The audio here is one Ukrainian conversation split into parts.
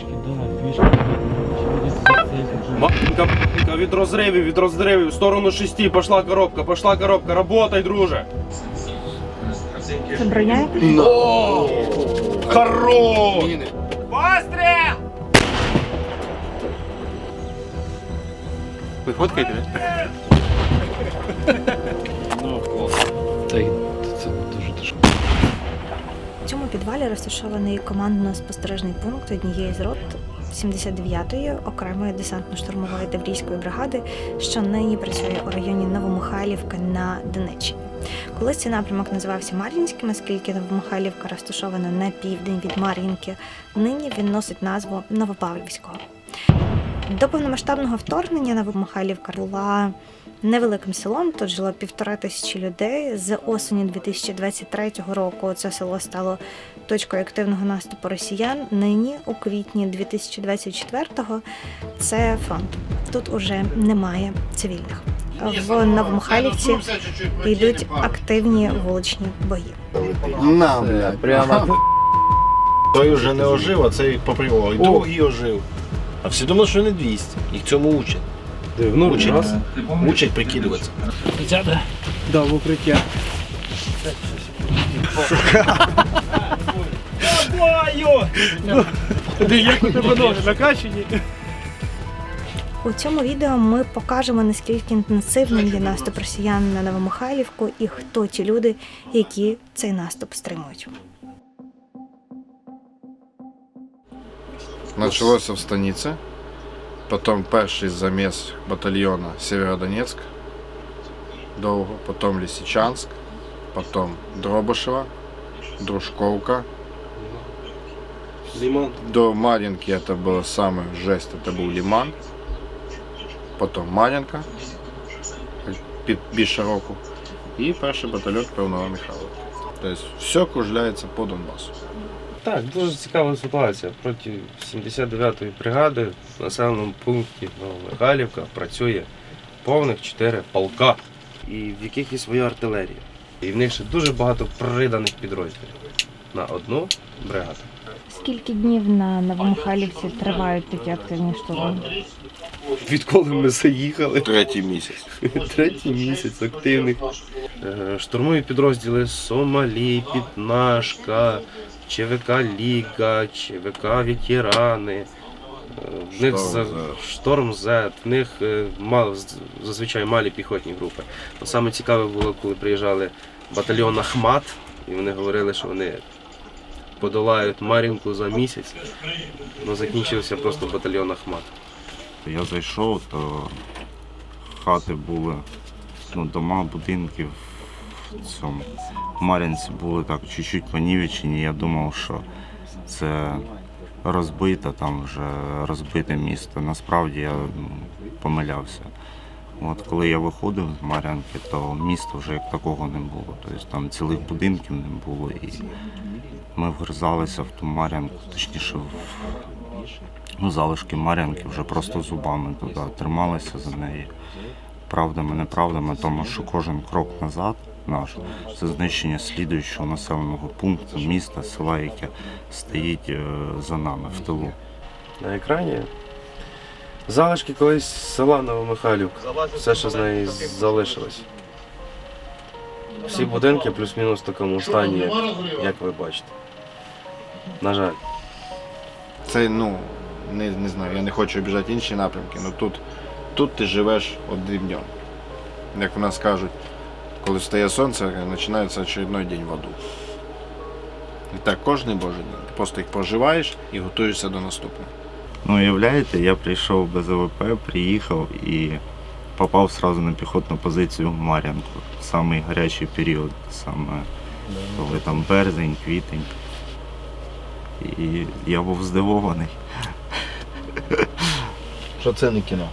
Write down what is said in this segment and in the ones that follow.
Фішки, да, фішки. П***ка, від розривів, від розривів, в сторону шесті, пошла коробка, пошла коробка, работай, друже. Забороняєте? Хорош! Ви фоткаєте? Та й підвалі розташований командно-спостережний пункт однієї з рот 79-ї окремої десантно-штурмової таврійської бригади, що нині працює у районі Новомихайлівка на Донеччині. Колись цей напрямок називався Мар'їнським, оскільки Новомихайлівка розташована на південь від Мар'їнки. Нині він носить назву Новопавлівського. До повномасштабного вторгнення Новомихайлівка була невеликим селом. Тут жило півтора тисячі людей. З осені 2023 року це село стало точкою активного наступу росіян. Нині, у квітні 2024-го, це фронт. Тут уже немає цивільних. В Новомихайлівці йдуть активні вуличні бої. На. Прямо. Той вже не ожив, а цей попривав. І другий ожив. А всі думали, що не 200. Їх цьому учать. Ну, Учать, раз. учать прикидуватися. Да, в укриття. Як у тебе ноги накачані? У цьому відео ми покажемо наскільки інтенсивним є наступ росіян на Новомихайлівку і хто ті люди, які цей наступ стримують. Началося в станиці, потім перший заміс батальйону Сєвєродонецьк, довго, потім Лисичанськ, потім Дробишева, Дружковка. Лимон. До Мар'їнки це було саме жесть, це був Лиман. Потім Мар'їнка, під більше року. І перший батальйон Певного Михайлова. Тобто все кружляється по Донбасу. Так, дуже цікава ситуація. Проти 79-ї бригади в населеному пункті Новомихайлівка працює повних 4 полка, і в яких є своя артилерія. І в них ще дуже багато приданих підрозділів на одну бригаду. Скільки днів на Новомихайлівці тривають такі активні штурми? Відколи ми заїхали, Третій місяць. третій місяць активних. Е, Штурмові підрозділи Сомалі, Піднашка, ЧВК Ліга, ЧВК Ветерани. Е, В них Шторм Z, в них е, зазвичай малі піхотні групи. Но саме цікаве було, коли приїжджали батальйон Ахмат, і вони говорили, що вони подолають Мар'їнку за місяць. Ну закінчився просто батальйон Ахмат. Я зайшов, то хати були, ну, дома, будинки в цьому Мар'їнці були так чуть-чуть понівечені. Я думав, що це розбите, там вже розбите місто. Насправді я ну, помилявся. От коли я виходив з Мар'янки, то міста вже як такого не було. Тобто там цілих будинків не було. І ми вгризалися в ту Мар'янку, точніше в залишки Мар'янки вже просто зубами туди трималися за неї. Правдами, неправдами, тому що кожен крок назад наш це знищення слідуючого населеного пункту, міста, села, яке стоїть е, за нами в тилу. на екрані. Залишки колись села Новомихайлівка. Все, що з неї залишилось. Всі будинки плюс-мінус в такому стані, як, як ви бачите. На жаль. Це, ну, не, не знаю, я не хочу обіжати інші напрямки, але тут, тут ти живеш одним днем. Як в нас кажуть, коли встає сонце, починається очередной день в аду. І так кожен божий день. Ти просто їх проживаєш і готуєшся до наступного. Ну, уявляєте, я прийшов без ОВП, приїхав і попав сразу на піхотну позицію в Мар'янку. В самий гарячий період, саме коли там березень, квітень. І я був здивований. Що це не кіно?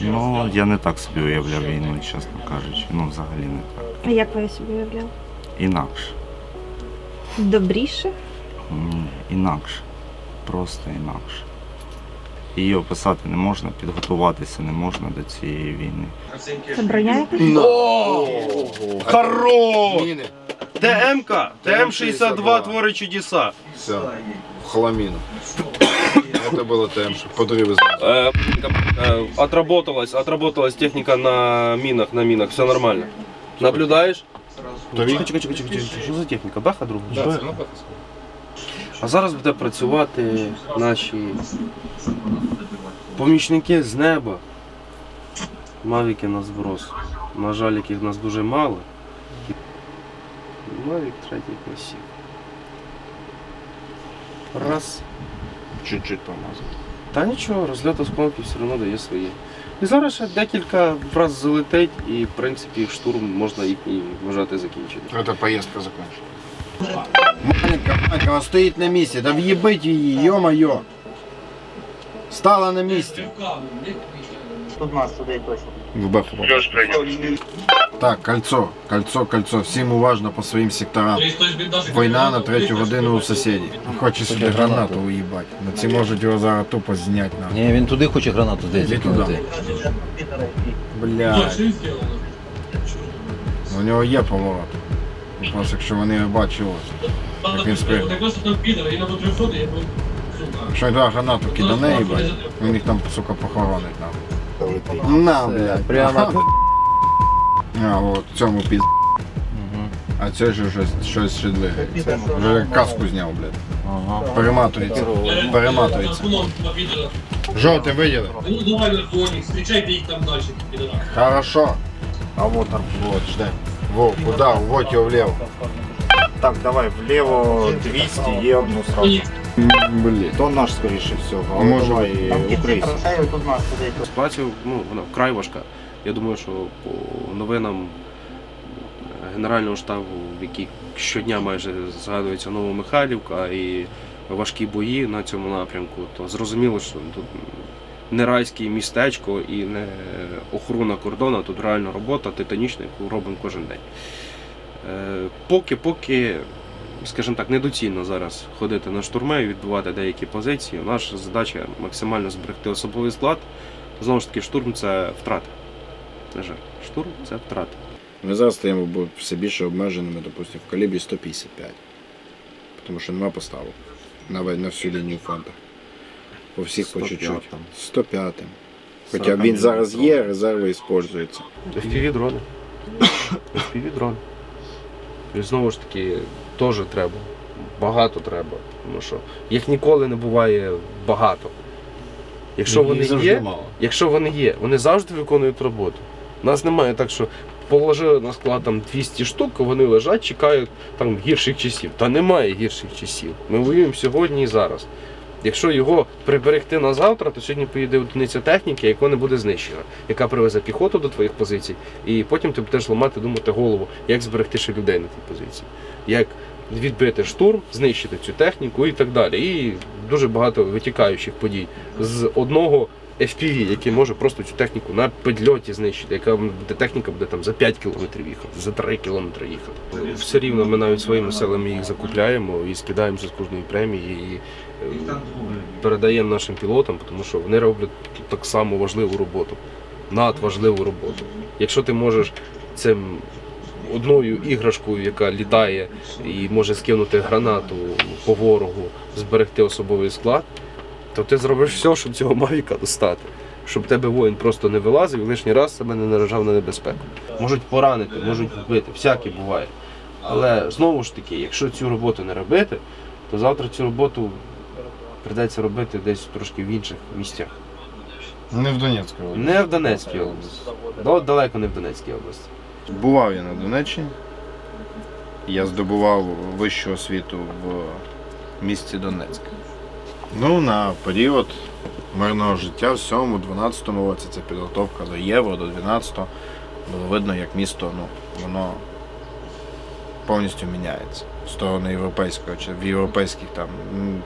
Ну, я не так собі уявляв війну, чесно кажучи. Ну, взагалі не так. А як ви собі уявляли? Інакше. Добріше? Ні, інакше. Просто інакше. Її описати не можна, підготуватися не можна до цієї війни. Забороняєте? Хорош! ТМК! ТМ-62 творить чудеса. Все, в хламіну. Це було тем, що подриви. Э, э, отработалась, отработалась техника на минах, на минах, все нормально. Наблюдаешь? Чекай, чекай, чекай, чекай, що за техніка? Беха друга? Беха. А зараз буде працювати наші помічники з неба. Мавіки на зброс. На жаль, яких нас дуже мало. Мавік третій класів. Раз. Чуть-чуть помазати. Та нічого, розльот осколків все одно дає своє. І зараз ще декілька раз залетить, і в принципі штурм можна їхній вважати закінчений. Це поїздка закінчена. Маленька, маленька, вона стоїть на місці. Да в'їбить її, йо-моє. Стала на місці. Тут нас туди точно. В беху. Так, кольцо, кольцо, кольцо. Всім уважно по своїм секторам. Війна на третю годину у сусідів. Хоче сюди гранату уїбати. На ці можуть його зараз тупо зняти на. Ні, він туди хоче гранату десь закинути. Блядь. У нього є поворот. Просто якщо вони бачили, як він спригнув. Якщо він туди гранату кидане, їбать, він їх там, сука, похоронить нам. На, блядь. Прямо. А, от цьому піз... А це ж щось, щось ще двигається. Вже як каску зняв, блядь. Ага. Перематується. Перематується. Жовтий виділи. Ну давай наркотик, встречайте їх там далі, підара. Хорошо. А вот там, вот, жди. Во, куда? Вот його влево. Так, давай вліво 200 є одну сразу. Блін. То наш, скоріше всього, але Може давай нас. Ситуація ну, вона вкрай важка. Я думаю, що по новинам Генерального штабу, в якій щодня майже згадується Новомихайлівка і важкі бої на цьому напрямку, то зрозуміло, що тут не райське містечко і не охорона кордону, тут реальна робота титанічна, яку робимо кожен день. Е, Поки, поки, скажімо так, недоцільно зараз ходити на штурми і відбувати деякі позиції. Наша задача максимально зберегти особовий склад. Знову ж таки, штурм це втрати. На жаль, штурм це втрати. Ми зараз стаємо все більше обмеженими, допустимо, в калібрі 155. Тому що нема поставок на, на всю лінію фронту. По всіх по чуть-чуть. 105. Хоча він зараз є, резерви використовуються. FPV дрони. FPV дрони. І знову ж таки, теж треба. Багато треба. Тому що їх ніколи не буває багато. Якщо вони є, якщо вони є, вони завжди виконують роботу. Нас немає так, що положили на склад там 200 штук, вони лежать, чекають там гірших часів. Та немає гірших часів. Ми воюємо сьогодні і зараз. Якщо його приберегти на завтра, то сьогодні поїде одиниця техніки, яка не буде знищена, яка привезе піхоту до твоїх позицій, і потім ти будеш ламати, думати голову, як зберегти ще людей на тій позиції, як відбити штурм, знищити цю техніку і так далі. І дуже багато витікаючих подій з одного FPV, який може просто цю техніку на підльоті знищити, яка буде техніка буде там за 5 кілометрів їхати, за 3 кілометри їхати. Все рівно ми навіть своїми силами їх закупляємо і скидаємося з кожної премії і е, передаємо нашим пілотам, тому що вони роблять так само важливу роботу, надважливу роботу. Якщо ти можеш цим одною іграшкою, яка літає і може скинути гранату по ворогу, зберегти особовий склад, то ти зробиш все, щоб цього мавіка достати. Щоб тебе воїн просто не вилазив і лишній раз себе не наражав на небезпеку. Можуть поранити, можуть вбити, всяке буває. Але знову ж таки, якщо цю роботу не робити, то завтра цю роботу прийдеться робити десь трошки в інших місцях. Не в Донецькій області. Не в Донецькій області. Да, Далеко не в Донецькій області. Бував я на Донеччині. Я здобував вищу освіту в місті Донецьк. Ну, на період мирного життя в 7-12 році це підготовка до Євро, до 12-го. Було видно, як місто ну, воно повністю міняється в сторону європейського чи в європейських там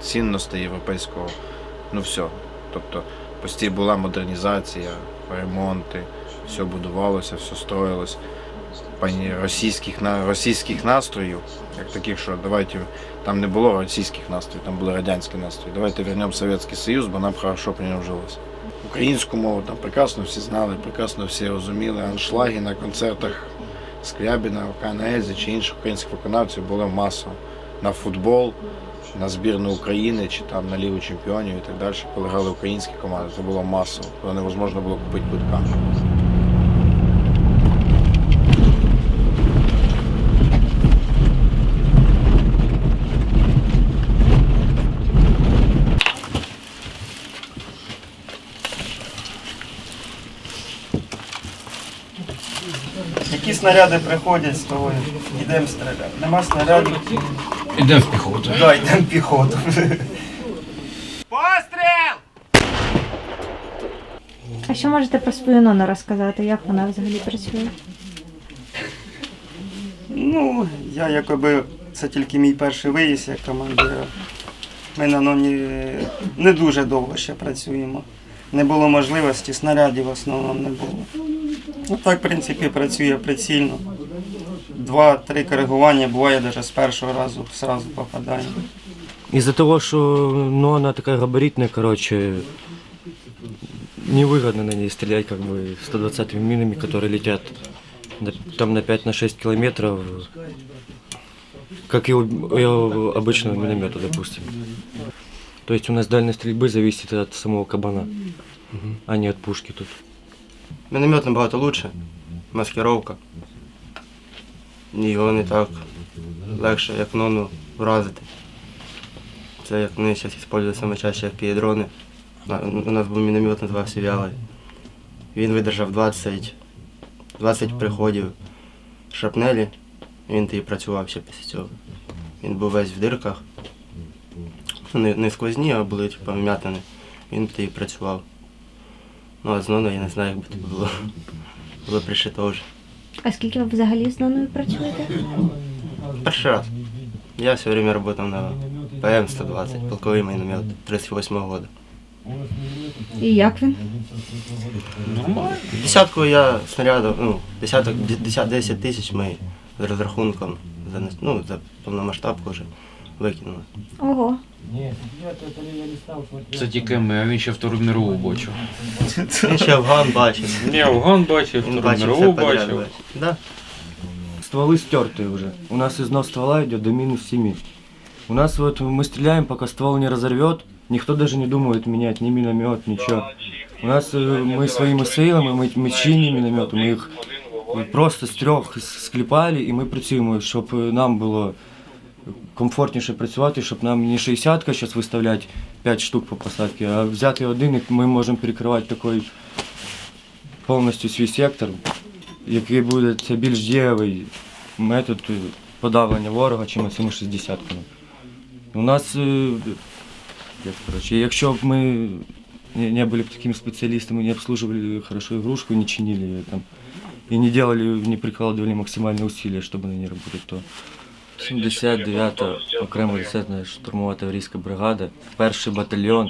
цінностей європейського, ну все. Тобто постійно була модернізація, ремонти, все будувалося, все строїлось російських російських настроїв, як таких, що давайте там не було російських настроїв, там були радянські настрої. Давайте вернемо Совєтський Союз, бо нам хорошо при ньому жилося. Українську мову там прекрасно всі знали, прекрасно всі розуміли. Аншлаги на концертах Скрябіна, Ельзи чи інших українських виконавців були масово. На футбол на збірну України чи там на Лігу чемпіонів і так далі, коли грали українські команди, це було масово, коли невозможно було купити квитка. Снаряди приходять з того, йдемо стріляти. Нема снарядів, Ідемо в піхоту. да, йдемо піхоту. Постріл! А що можете про свою нону розказати? Як вона взагалі працює? Ну, я якоби це тільки мій перший виїзд як командира. Ми на ноні не дуже довго ще працюємо. Не було можливості, снарядів в основному не було. Ну так, в принципі, працює прицільно. Два-три коригування буває навіть з першого разу сразу попадає. Из-за того, что ну, она такая габаритная, короче, невыгодно на ней стрелять как бы 120 минами, которые летят на- там на 5-6 километров, как и у, и у обычного миномета, допустим. То есть у нас дальность стрельбы зависит от самого кабана, а не от пушки тут. Міномет набагато краще. Маскировка. Його не так легше, як нону вразити. Це як вони зараз використовують чаще як пієдрони. На- У нас був міномет, називався Вялий. Він видержав 20, 20 приходів шрапнелі. Він тоді працював ще після цього. Він був весь в дирках. Ну, Не, не сквозні, а були типу, вм'ятини. Він тоді працював. Ну, а з Ноною я не знаю, як би тобі було. Було пришито вже. А скільки ви взагалі з ноною працюєте? Перший раз. Я все время работал на ПМ-120, полковий міномет 38-го года. І як він? Десятку я снарядів, ну, десяток, десят- 10 тисяч ми з розрахунком за, ну, за повномасштабку вже викинули. Ого. Це тільки ми, а він ще Втору мирову бачив. Він ще Афган бачив. Ні, Афган бачив, Він Втору бачив все мирову подряд. бачив. бачив. Да? Стволы стертые уже. У нас износ ствола идет до минус 7. У нас вот мы стреляем, пока ствол не разорвет. Никто даже не думает менять ни миномет, ничего. У нас э, мы своими сейлами, мы, мы чині миномети, ми їх просто з трьох скліпали і ми працюємо, щоб е, нам було комфортніше працювати, щоб нам не 60 зараз виставляти 5 штук по посадці, а взяти один і ми можемо перекривати такий повністю свій сектор, який буде це більш дієвий метод е, подавлення ворога, чим цими 60 У нас, е, як, коротше, якщо б ми не, не были бы такими специалистами, не обслуживали хорошо игрушку, не чинили ее там, и не делали, не прикладывали максимальные усилия, чтобы на ней работать, то 79-та окрема 10 штурмова таврійська бригада, перший батальйон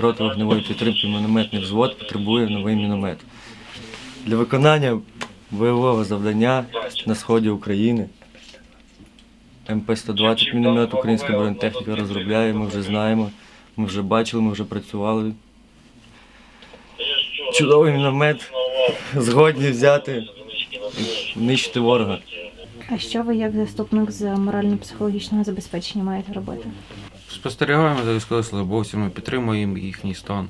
противогневої підтримки мінометний взвод потребує новий міномет. Для виконання бойового завдання на сході України МП-120 міномет українська бронетехніка розробляє, ми вже знаємо, ми вже бачили, ми вже працювали. Чудовий міномет, згодні взяти, нищити ворога. А що ви як заступник з морально-психологічного забезпечення маєте робити? Спостерігаємо за військовослужбовцями, підтримуємо їхній стан.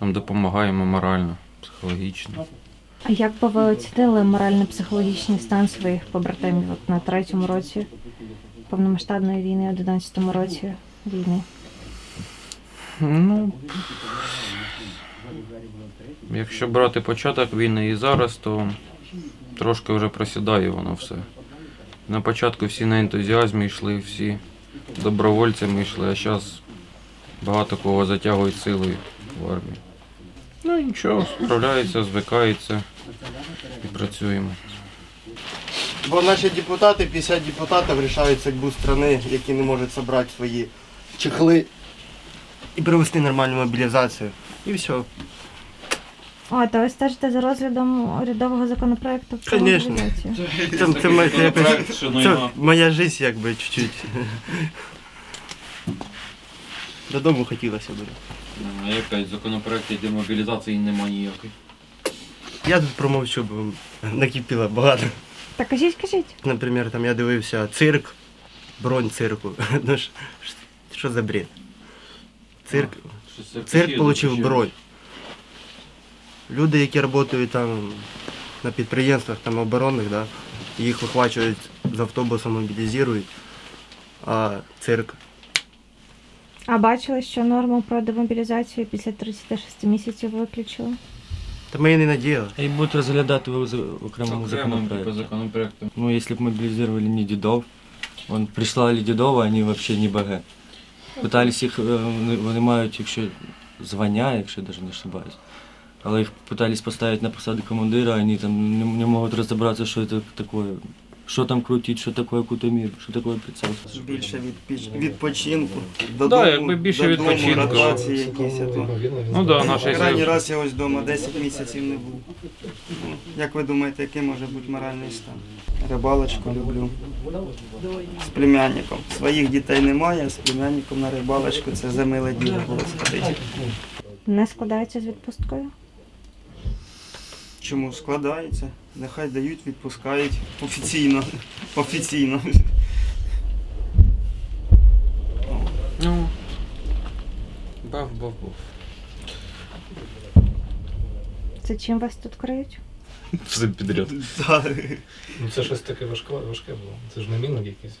Нам допомагаємо морально, психологічно. А як би ви оцінили морально-психологічний стан своїх побратимів от на третьому році повномасштабної війни, 11-му році війни? Ну, якщо брати початок війни і зараз, то трошки вже просідає воно все. На початку всі на ентузіазмі йшли, всі добровольцями йшли, а зараз багато кого затягують силою в армію. Ну нічого, справляється, звикається і працюємо. Бо наші депутати, 50 депутатів рішають судьбу країни, які не можуть зібрати свої чехли і провести нормальну мобілізацію. І все. О, то ви стежите за розглядом урядового законопроекту про Конечно. мобілізацію? Це, це, моя- це, якось- це моя життя якби чуть-чуть. Додому хотілося б. А якась законопроект демобілізації немає ніякої. Я тут промовчу, бо накипіло багато. Та кажіть, кажіть. Наприклад, там я дивився цирк, бронь цирку. Ну, ж- ж що за бред? Цирк, цирк отримав бронь. Люди, які працюють там на підприємствах там, оборонних, да, їх вихвачують з автобуса, мобілізують, а цирк. А бачили, що норму про демобілізацію після 36 місяців виключили? Та ми і не надіяли. И будут разглядать его в окремому По законопроекту. Ну, если бы мобилизировали не дедов, он прислали дедова, они вообще не БГ. Пытались їх, е, вони, вони мають, якщо звання, якщо я даже не ошибаюсь. Але їх пытались поставити на посади командира, вони там не, не можуть розібратися, що це таке. Що там крутить, що таке кутомір, що таке прицел. Більше від, відпочинку. Да, якби більше додому, відпочинку. ротації якісь. а то. Ну да, наша Крайній раз я ось вдома 10 місяців не був. Ну, Як ви думаєте, який може бути моральний стан? Рибалочку люблю. З племянником. Своїх дітей немає, а з племянником на рибалочку це за миле діло було сходити. Не складається з відпусткою? Чому складається? Нехай дають, відпускають офіційно. Офіційно. Ну. Бав. Це чим вас тут криють? Все підряд. Так. Ну це щось таке важке, важке було. Це ж не мінок якийсь.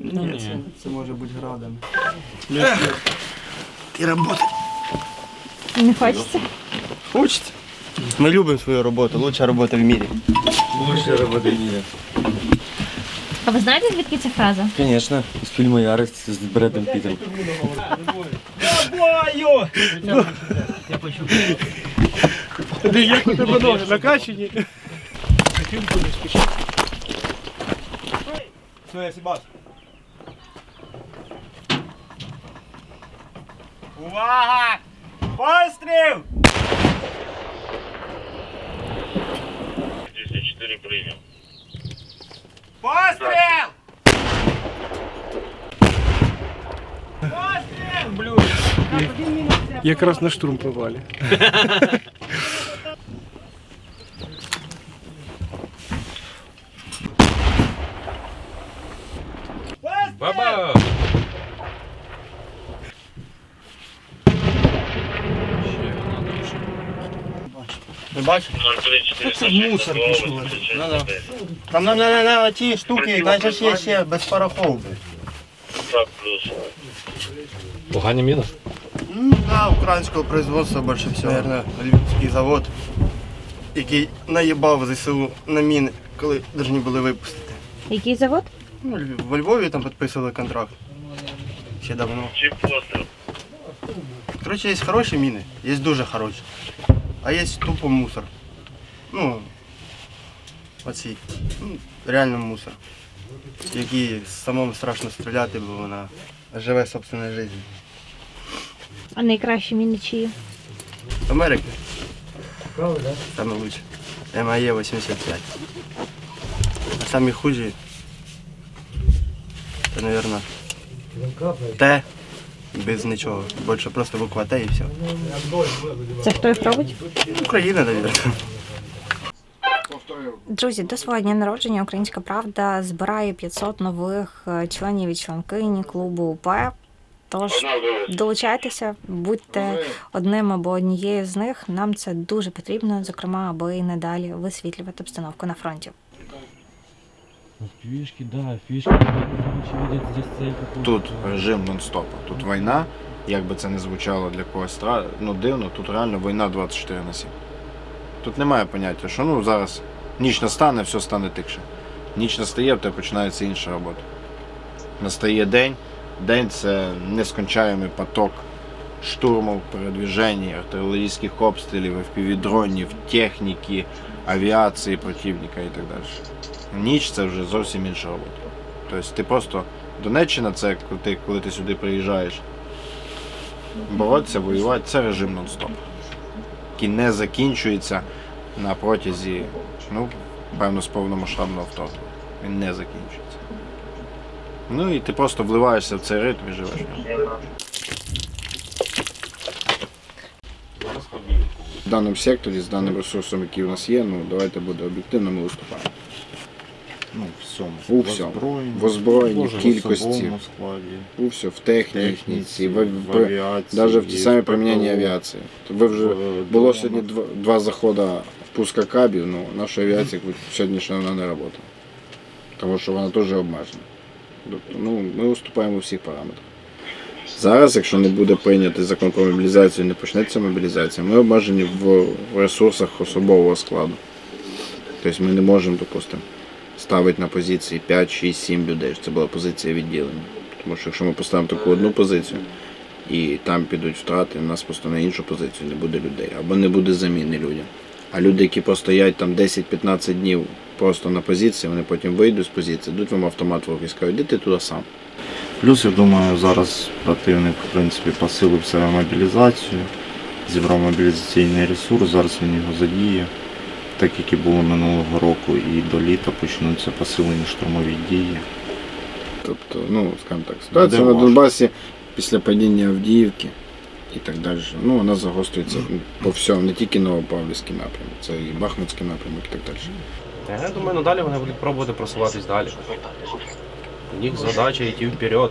Ні, це, це може бути градами. І робота. Не хочеться? Хочеться. Ми любимо свою роботу, лучша робота в мірі. Лучшая работа в мире. А ви знаєте, звідки ця фраза? Конечно, из фильма «Ярость» с Брэдом Питтом. Як у тебе ноги накачані? Все, я сібас. Увага! Постріл! 204 прийняв. Постріл! Якраз на штурм попали. Баба! Ви бачите? Це мусор пішов. Ну, Там на, на, на, на ті штуки, ж є ще без плюс. Погані міни? Ну, да, українського производства більше всього. Наверное, Львівський завод, який наїбав ЗСУ на міни, коли повинні були випустити. Який завод? Ну, Львів- во Львові там підписували контракт. Ще давно. Чи постріл? Коротше, є хороші міни, є дуже хороші. А є тупо мусор. Ну, оці. Ну, реально мусор. Який самому страшно стріляти, бо вона живе собственною життю. А найкращі міни чиї? Америки. Саме лучше. МАЕ 85. А самі хужі. Це, наверное, Т без нічого. Більше просто буква Т і все. Це хто їх робить? Україна, наверное. Друзі, до свого дня народження Українська Правда збирає 500 нових е, членів і членкині клубу УП. Тож долучайтеся, будьте одним або однією з них. Нам це дуже потрібно, зокрема, аби і надалі висвітлювати обстановку на фронті. Фишки, да, цель. Тут режим нон-стопа. Тут війна, як би це не звучало для когось ну, дивно, тут реально війна 24 на 7. Тут немає поняття, що ну зараз ніч настане, все стане тихше. Ніч настає, в тебе починається інша робота. Настає день. День це нескончаємий поток штурмів, передвіжень, артилерійських обстрілів, FPV-дронів, техніки, авіації противника і так далі. Ніч це вже зовсім інша робота. Тобто ти просто Донеччина це ти, коли ти сюди приїжджаєш боротися, воювати, це режим нон-стоп, який не закінчується на протязі, ну, певно, з повномасштабного вторгнення. Він не закінчується. Ну і ти просто вливаєшся в цей ритм і живеш. В даному секторі, з даним ресурсом, який у нас є, ну давайте буде об'єктивно, ми виступаємо. Ну, всьому. У всьому. В озброєнні, в кількості. У все, в техніці, в, в в, авіації. навіть в ті самі в приміняння авіації. Ви вже в було сьогодні два, два заходи пуска кабів, ну наша авіація сьогодні ще вона не працює. Тому що вона теж обмежена. Тобто, ну, ми уступаємо у всіх параметрах. Зараз, якщо не буде прийнятий закон про мобілізацію не почнеться мобілізація, ми обмежені в ресурсах особового складу. Тобто ми не можемо, допустимо, ставити на позиції 5, 6, 7 людей. Це була позиція відділення. Тому що якщо ми поставимо таку одну позицію і там підуть втрати, у нас просто на іншу позицію не буде людей або не буде заміни людям. А люди, які постоять там 10-15 днів просто на позиції, вони потім вийдуть з позиції, дадуть вам автомат в руки і скажуть, іди ти туди сам. Плюс, я думаю, зараз противник, в принципі, посилив себе мобілізацію, зібрав мобілізаційний ресурс, зараз він його задіє. Так як і було минулого року, і до літа почнуться посилені штурмові дії. Тобто, ну, скажімо так, ситуація на. Донбасі після падіння Авдіївки і так далі, ну, вона загострюється по всьому, не тільки Новопавлівський напрямок, це і Бахмутський напрямок і так далі. Я думаю, надалі вони будуть пробувати просуватись далі. У них задача йти вперед.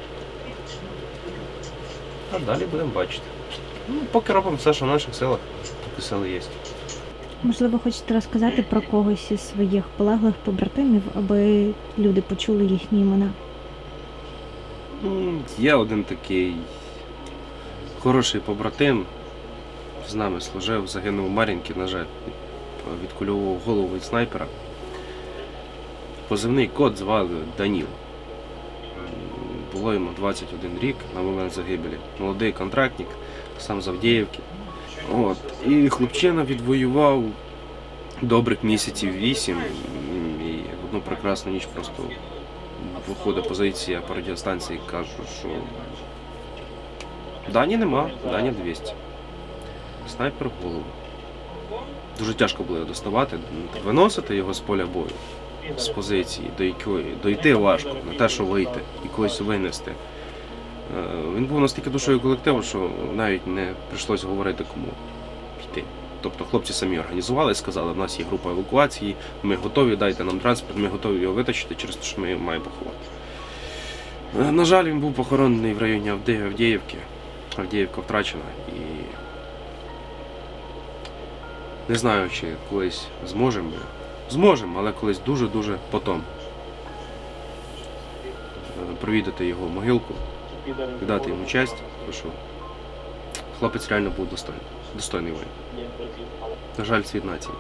А далі будемо бачити. Ну, поки робимо все, що в наших силах, поки сили є. Можливо, хочете розказати про когось із своїх полеглих побратимів, аби люди почули їхні імена. Ну, Є один такий хороший побратим. З нами служив, загинув у Мар'їнці, на жаль, відкульовував голову від снайпера. Позивний код звали Даніл. Було йому 21 рік на момент загибелі. Молодий контрактник, сам з. От. І хлопчина відвоював добрих місяців вісім. І одну прекрасну ніч просто виходить позиція по радіостанції і кажу, що Дані нема, Дані 200. Снайпер в голову. Дуже тяжко було його доставати, виносити його з поля бою, з позиції, до якої дойти важко, не те, що вийти і когось винести. Е, Він був настільки душою колективу, що навіть не прийшлось говорити кому йти. Тобто хлопці самі організували, сказали, в нас є група евакуації, ми готові, дайте нам транспорт, ми готові його витащити через те, що ми його маємо поховати. Е, На жаль, він був похоронений в районі Авдіївки. Авдіївка втрачена і не знаю, чи колись зможемо. Зможемо, але колись дуже-дуже потом. Е, Провідати його могилку, віддати йому честь, тому що хлопець реально був достойний, достойний воїн. На жаль, світ нації.